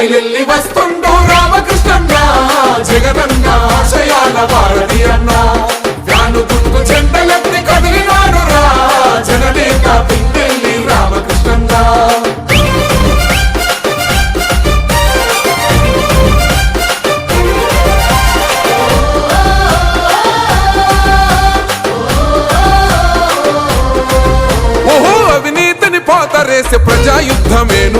బయలెల్లి వస్తుండో రామకృష్ణన్న జగనన్న ఆశయాల భారతి అన్న. వ్యాను గుర్తు చెండలెత్తి కదిలినాడు రా జననేత పిందెల్లి రామకృష్ణన్న ఓహో అవినీతిని పాతరేసే ప్రజాయుద్ధమేనురా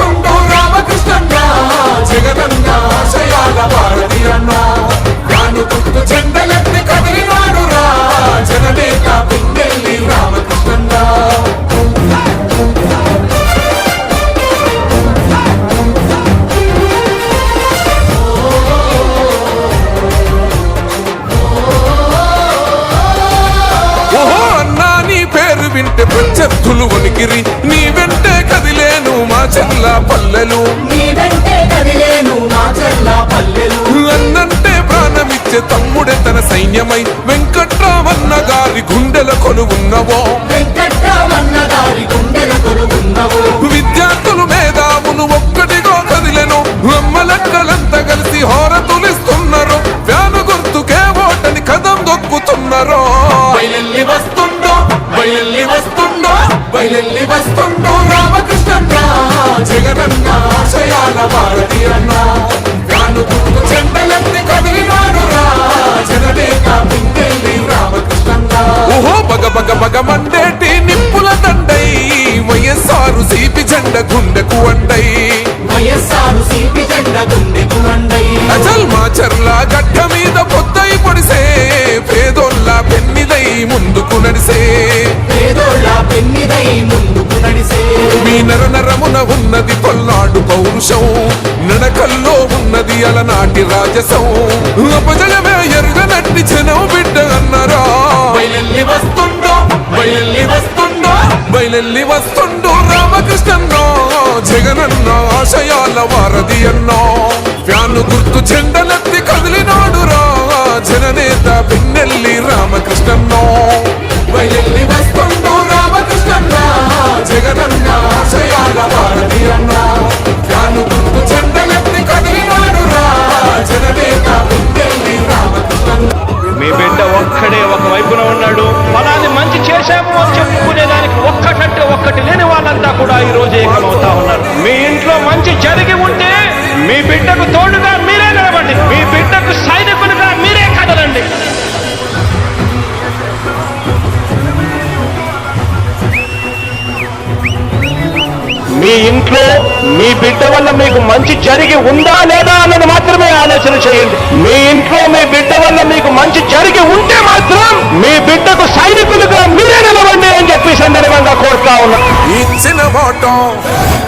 తన సైన్యమై వెంకట్రామన్న గారి గుండెల కొనువున్నవో వెంకట్రామన్న పౌరుషం నడకల్లో ఉన్నది అలనాటి రాజసం. అపజయమే ఎరుగనట్టి జనం బిడ్డ అన్నరా. బయలెల్లి వస్తుండో బయలెల్లి వస్తుండో. బయలెల్లి వస్తుండు రామకృష్ణన్నో జగనన్న ఆశయాల వారధి అన్నో. వ్యాను గుర్తు జెండలెత్తి కదిలినాడురా జననేత పిన్నెల్లి రామకృష్ణన్నో బయలెల్లి వస్తుండో జగనన్న ఆశయాల భారతి అన్న గాను గుర్తు చెందలెత్తి కదిలినాడు రా జననేత పుట్టెల్లి రామకృష్ణ మీ బిడ్డ ఒక్కడే ఒకవైపున ఉన్నాడు. ఫలాన్ని మంచి చేశాము అని చెప్పుకునేదానికి ఒక్కటంటే ఒక్కటి లేని వాళ్ళంతా కూడా ఈ రోజు ఏకమవుతా ఉన్నారు. మీ ఇంట్లో మంచి జరిగి ఉంటే మీ బిడ్డకు తోడుగా మీరే నిలబండి మీ బిడ్డకు సైనికులుగా మీరే కదలండి. మీ ఇంట్లో మీ బిడ్డ వల్ల మీకు మంచి జరిగి ఉందా లేదా అన్నది మాత్రమే ఆలోచన చేయండి. మీ ఇంట్లో మీ బిడ్డ వల్ల మీకు మంచి జరిగి ఉంటే మాత్రం మీ బిడ్డకు సైనికులుగా మీరే నిలవండి అని చెప్పి సందర్భంగా కోరుతా ఉన్నా. ఇచ్చిన ఓటం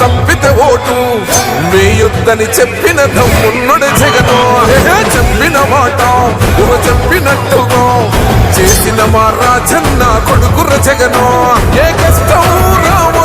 తప్పితే ఓటు వేయొద్దని చెప్పిన దమ్మున్నడు జగను. చెప్పిన ఓటం చెప్పినట్టుగా చేసిన మా రాజన్న కొడుకుర జగను. ఏ కష్టం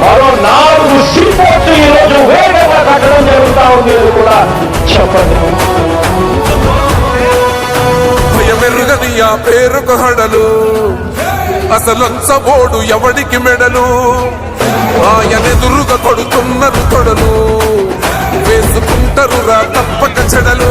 మరో నాలుగు సీపోర్టు ఈ రోజు వేగంగా కట్టడం జరుగుతా ఉంది అని కూడా చెప్పండి. భయమెరుగని ఆ పేరుకు హడలు. అసలొంచబోడు ఎవడికి మెడలు? ఆయనెదురుగా కొడుతున్నారు తొడలు. వేసుకుంటారు రా తప్పక చెడలు.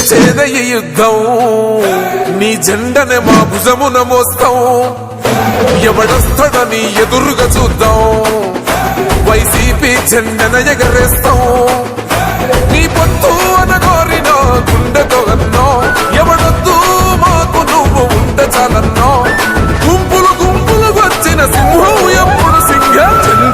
నువ్వే ఈ యుద్ధం. నీ జెండనే మా భుజమున మోస్తాం. ఎవడొస్తాడని ఎదురుగా చూద్దాం. వైసీపీ జెండన ఎగరేస్తాం నీ పొత్తు అనగోరిన గుండెతో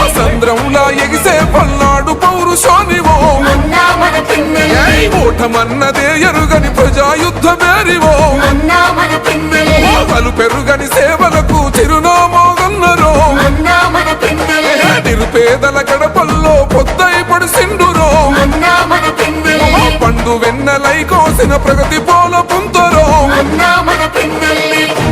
ఓ సంద్రంలా ఎగిసే పల్నాడు పౌరుషానివో. అన్న ఓటమన్నదే ఎరుగని ప్రజాయుద్ధ మేరివో. అన్న పలు పెరుగని సేవలకు చిరునామాగన్నరో. అన్న నిరుపేదల గడపల్లో పొద్దై పడిసిండురో. పండు వెన్నెలై కోసిన ప్రగతి పోల పుంతరో.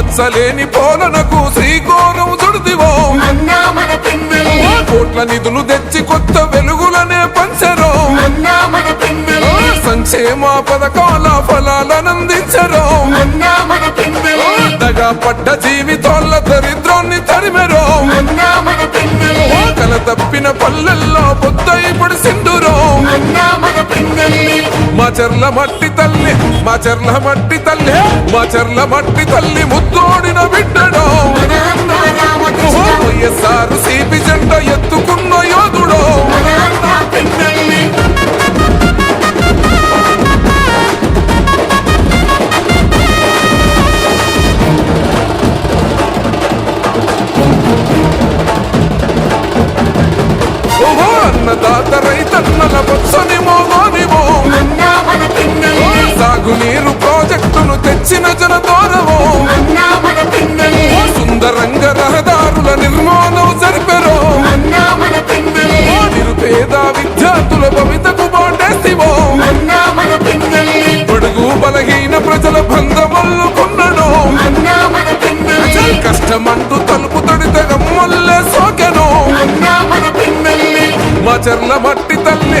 మత్సలేని పోలనకు శ్రీకోరం చుడిదివో. కోట్ల నిధులు తెచ్చి కొత్త వెలుగులనే పంచరో. సంక్షేమ పథకాల ఫలాలనందించరో. పడ్డ జీవితాల దరిద్రాన్ని తరిమెరో. కల తప్పిన పల్లెల్లో పొద్దై పడి సింధురో. మా చెర్ల మట్టి తల్లి మా చెర్ల మట్టి తల్లి మా చెర్ల మట్టి తల్లి ముద్దోడిన బిడ్డడో. మన వైఎస్ఆర్ సిపి జెండ ఎత్తుకున్న ప్రాజెక్టును జన దూరము అన్న సుందరంగ రహదారుల నిర్మాణం జరిపెరో. నిరుపేద విద్యార్థుల భవితకు బాటేసివో. బడుగు బలహీన ప్రజల బంధమల్లుకున్నడో కష్టమంటూ తలుపు తడితగమ్మల్లే సోకెను. మా చెర్ల మట్టి తల్లి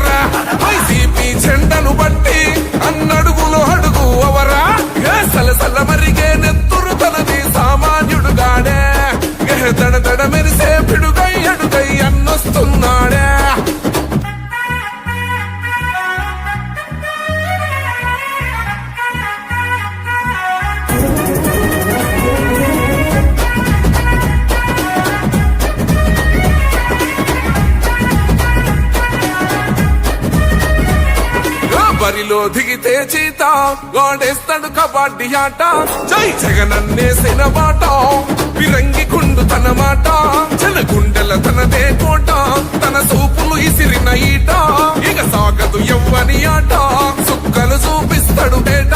బరిలో దిగితే చీత గోడేస్తాడు కబడ్డీ ఆట. జై జగనన్నేసిన మాట విరంగి కుండు తన మాట. జన గుండెల తనదే కోట తన సూపులు ఇసిరిన ఈట. ఇక సాగదు ఎవ్వని ఆట సుక్కలు చూపిస్తాడు బేట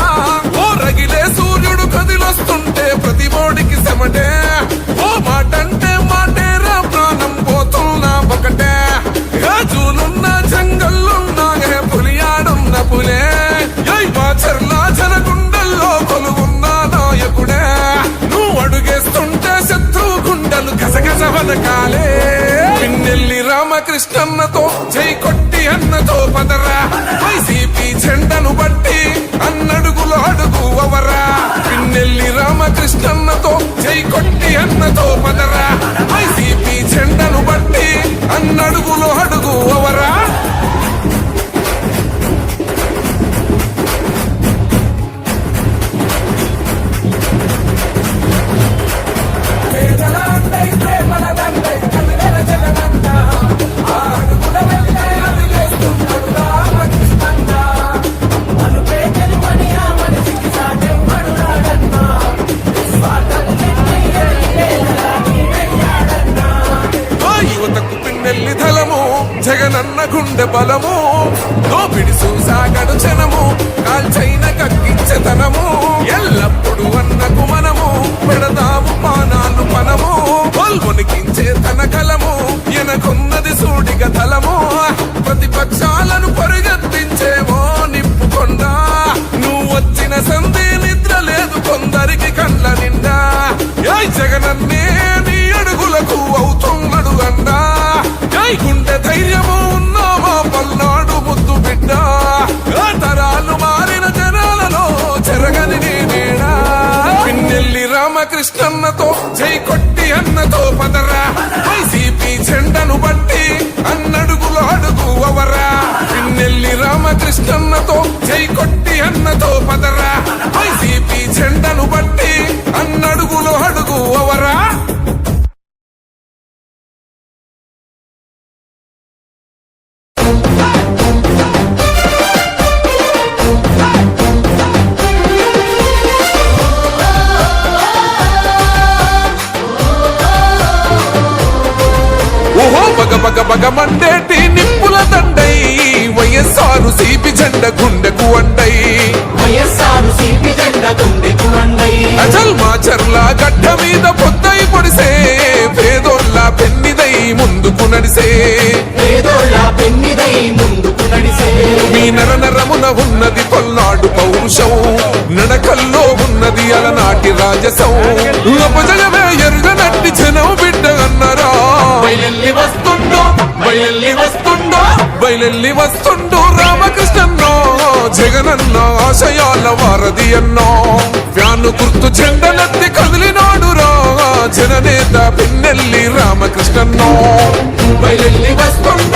ఓ రగిలే సూర్యుడు కదిలొస్తుంటే ప్రతి బోడికి సెమటే ఓ మాటంటే మాటేరా ప్రాణం పోతున్నా ఒకటే. రాజులున్న జంగల్లున్న ఏ మా పులే యై మాచర్ల జనగుండల్లో కొలువున్న నాయకుడే. నువ్వు అడుగేస్తుంటే శత్రువు గుండెలు గసగస వనకాలే పిన్నెల్లి రామకృష్ణన్నతో జై కొట్టి అన్నతో పదరా. వైసీపీ జెండను బట్టి అన్నడుగులు అడుగు అవరా పిన్నెల్లి రామకృష్ణన్నతో జై కొట్టి అన్నతో పదరా. వైసీపీ జెండను బట్టి అన్నడుగులు అడుగు జగనన్న నర నరమున ఉన్నది పల్నాడు పౌరుషం. నడకల్లో ఉన్నది అలనాటి రాజసం. అపజయమే ఎరుగనట్టి జనం బిడ్డ అన్నరా. బయలెల్లి వస్తుందో బయలెల్లి వస్తుందో బయలెల్లి వస్తుండు రామకృష్ణన్నో. జగనన్న ఆశయాల వారధి అన్నో. ఫ్యాను గుర్తు చెండనెత్తి కదిలినాడు రా జననేత పిన్నెల్లి రామకృష్ణన్నో. బయలెల్లి వస్తుండు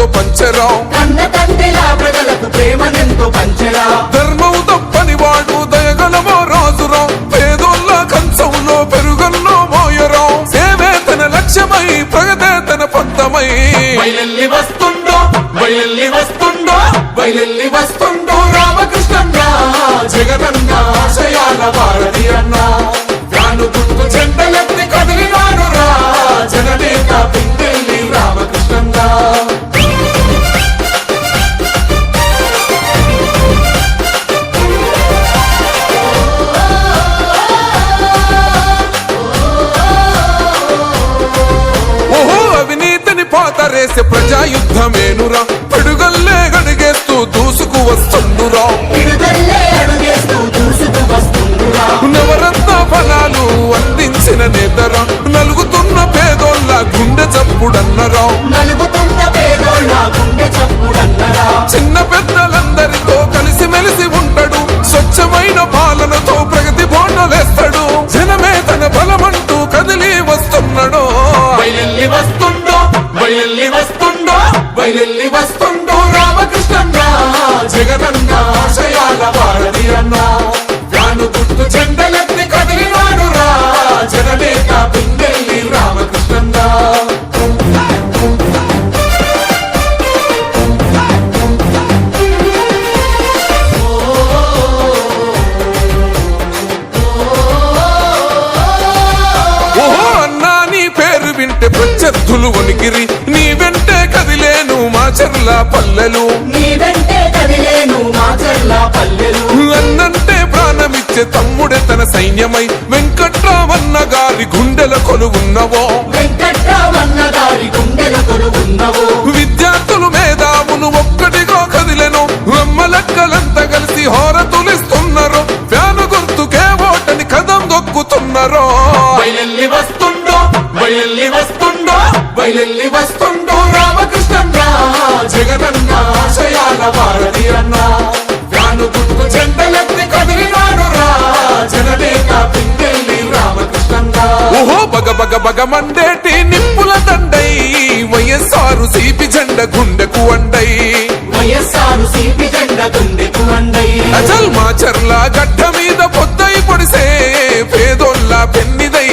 ప్రేమనెంతో పంచరా. కన్న తండ్రిలా ప్రజలకు ప్రేమనెంతో పంచరా. ధర్మం తప్పని వాడు దయగలమో రాజురా. పేదోళ్ళ కంచంలో పెరుగన్నో మోయరా. సేవే తన లక్ష్యమై ప్రగతే తన పంతమై బయలెల్లి వస్తుండో బయలెల్లి వస్తుండో బయలెల్లి వస్తుండో రామకృష్ణన్న జగనన్న ఆశయాల వారధి అన్న. తాను గుర్తు చెండలెత్తి కదిలినాడు రా జగనేత పిన్నెల్లి రామకృష్ణన్న పాతరేసే ప్రజాయుద్ధమేనురా? పిడుగల్లే గడిగేస్తూ దూసుకు వస్తుండురా. నవరత్న ఫలాలు అందించిన నేతరా? నలుగుతున్న పేదోళ్ళ గుండె చప్పుడన్నరా? చిన్న పెద్దలందరితో కలిసిమెలిసి ఉంటాడు స్వచ్ఛమైన పాలనతో ప్రగతి వస్తుండో బయలెల్లి పల్లెలు. కదిలేను మా అన్నంటే ప్రాణమిచ్చే తమ్ముడే తన సైన్యమై. వెంకట్రామన్న గారి గుండెల కొలువున్నవో. వెంకట్రామన్న గారి గుండెల కొలువున్నవో.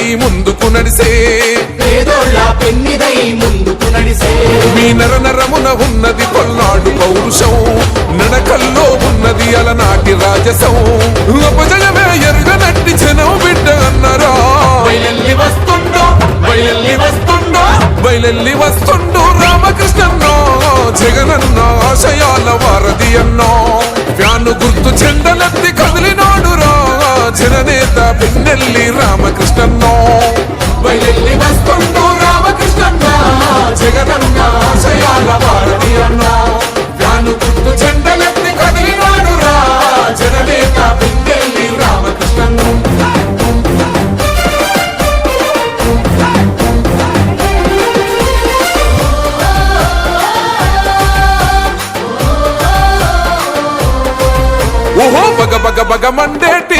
పెన్నిదై ముందుకు నడిసే. పెన్నిదై ముందుకు నడిసే. మీ నర నరమున ఉన్నది పల్నాడు పౌరుషం. నడకల్లో ఉన్నది అలనాటి రాజసం. అపజయమే ఎరుగనట్టి జనం బిడ్డ అన్నరా. బయలెల్లి వస్తుండో బయలెల్లి వస్తుండో. బయలెల్లి వస్తుండు రామకృష్ణన్నో. జగనన్న ఆశయాల వారధి అన్నో. ఫ్యాను గుర్తు చెండలెత్తి కదిలినాడు రా జననేత పిన్నెల్లి రామకృష్ణన్నో. బయలెల్లి వస్తుండో రామకృష్ణన్న జగనన్న ఆశయాల వారధి అన్న. తాను గుర్తు చెండలెత్తి కదిలినాడు రా జగనేత పిన్నెల్లి రామకృష్ణన్న. ఓహో బగ బగ బగ మండేటి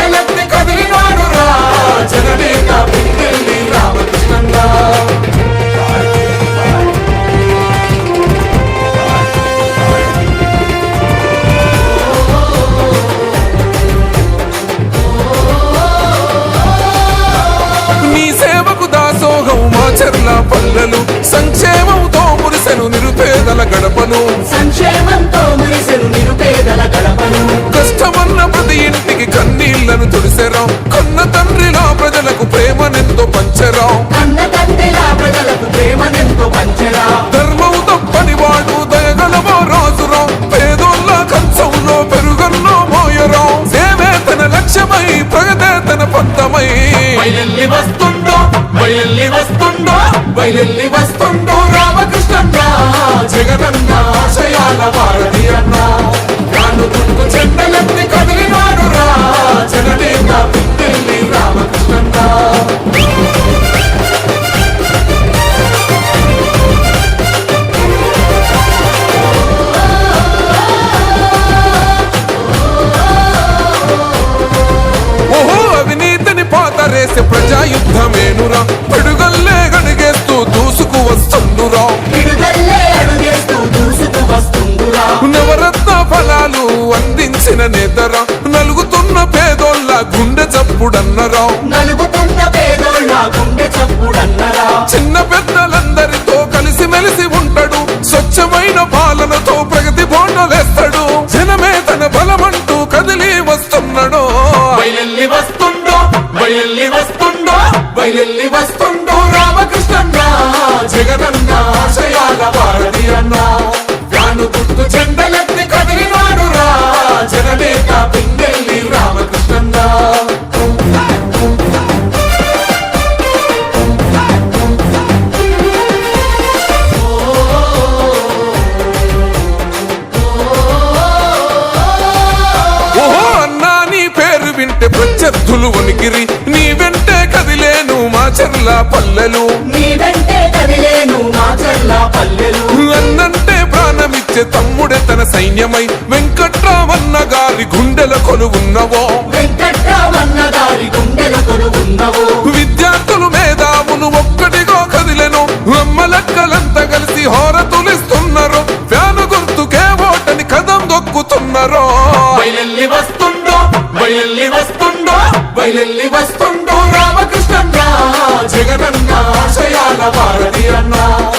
Bailen చప్పుడన్నరా పేదోళ్ళ గుండె చిన్న పెద్దలందరితో కలిసి మెలిసి ఉంటాడు. స్వచ్ఛమైన పాలనతో ప్రగతి బోండలేస్తాడు. జనమే తన బలమంటూ కదిలి వస్తున్నాడు. బయలెల్లి వస్తుండో బయలెల్లి వస్తుండో బయలెల్లి వస్తుండో రామకృష్ణ జగన్ సైన్యమై వెంకట్రామన్న గారి గుండెల కొనువున్నవో వెంకట్రామన్న గుండెల విద్యార్థులు మేధావులు ఒక్కటిగా కదిలెను. అమ్మలక్కలంతా కలిసి హోర తులిస్తున్నారు ఫ్యాను గుర్తుకే ఓటని కథం దొక్కుతున్నారు. వస్తుండో వస్తుండో బయలెల్లి వస్తుండో. రామకృష్ణ జగనన్న ఆశయాల భారతి అన్నా.